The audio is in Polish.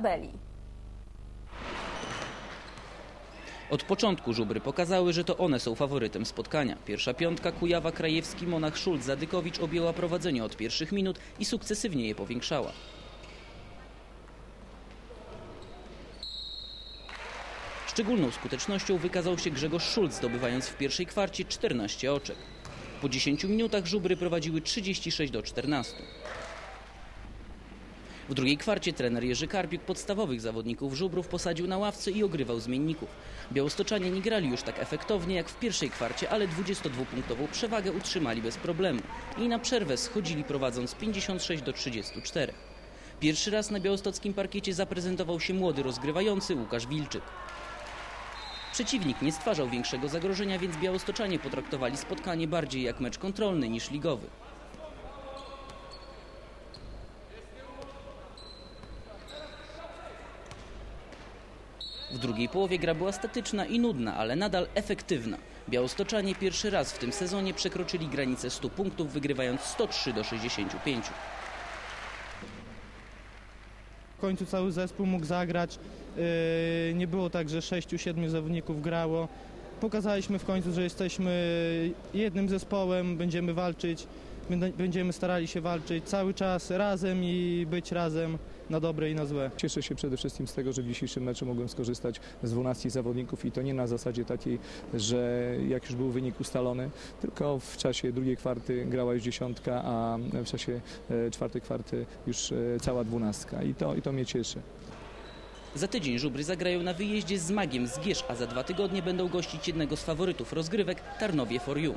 tabeli. Od początku żubry pokazały, że to one są faworytem spotkania. Pierwsza piątka Kujawa, Krajewski, Monach, Szulc, Zadykowicz objęła prowadzenie od pierwszych minut i sukcesywnie je powiększała. Szczególną skutecznością wykazał się Grzegorz Szulc, zdobywając w pierwszej kwarcie 14 oczek. Po 10 minutach żubry prowadziły 36 do 14. W drugiej kwarcie trener Jerzy Karpiuk podstawowych zawodników żubrów posadził na ławce i ogrywał zmienników. Białostoczanie nie grali już tak efektownie jak w pierwszej kwarcie, ale 22-punktową przewagę utrzymali bez problemu i na przerwę schodzili prowadząc 56 do 34. Pierwszy raz na białostockim parkiecie zaprezentował się młody rozgrywający Łukasz Wilczyk. Przeciwnik nie stwarzał większego zagrożenia, więc białostoczanie potraktowali spotkanie bardziej jak mecz kontrolny niż ligowy. W drugiej połowie gra była statyczna i nudna, ale nadal efektywna. Białostoczanie pierwszy raz w tym sezonie przekroczyli granicę 100 punktów, wygrywając 103 do 65. W końcu cały zespół mógł zagrać. Yy, Nie było tak, że 6-7 zawodników grało. Pokazaliśmy w końcu, że jesteśmy jednym zespołem, będziemy walczyć, będziemy starali się walczyć cały czas razem i być razem na dobre i na złe. Cieszę się przede wszystkim z tego, że w dzisiejszym meczu mogłem skorzystać z 12 zawodników i to nie na zasadzie takiej, że jak już był wynik ustalony, tylko w czasie drugiej kwarty grała już dziesiątka, a w czasie e, czwartej kwarty już e, cała dwunastka i to, i to mnie cieszy. Za tydzień żubry zagrają na wyjeździe z Magiem z Gierz, a za dwa tygodnie będą gościć jednego z faworytów rozgrywek Tarnowie for You.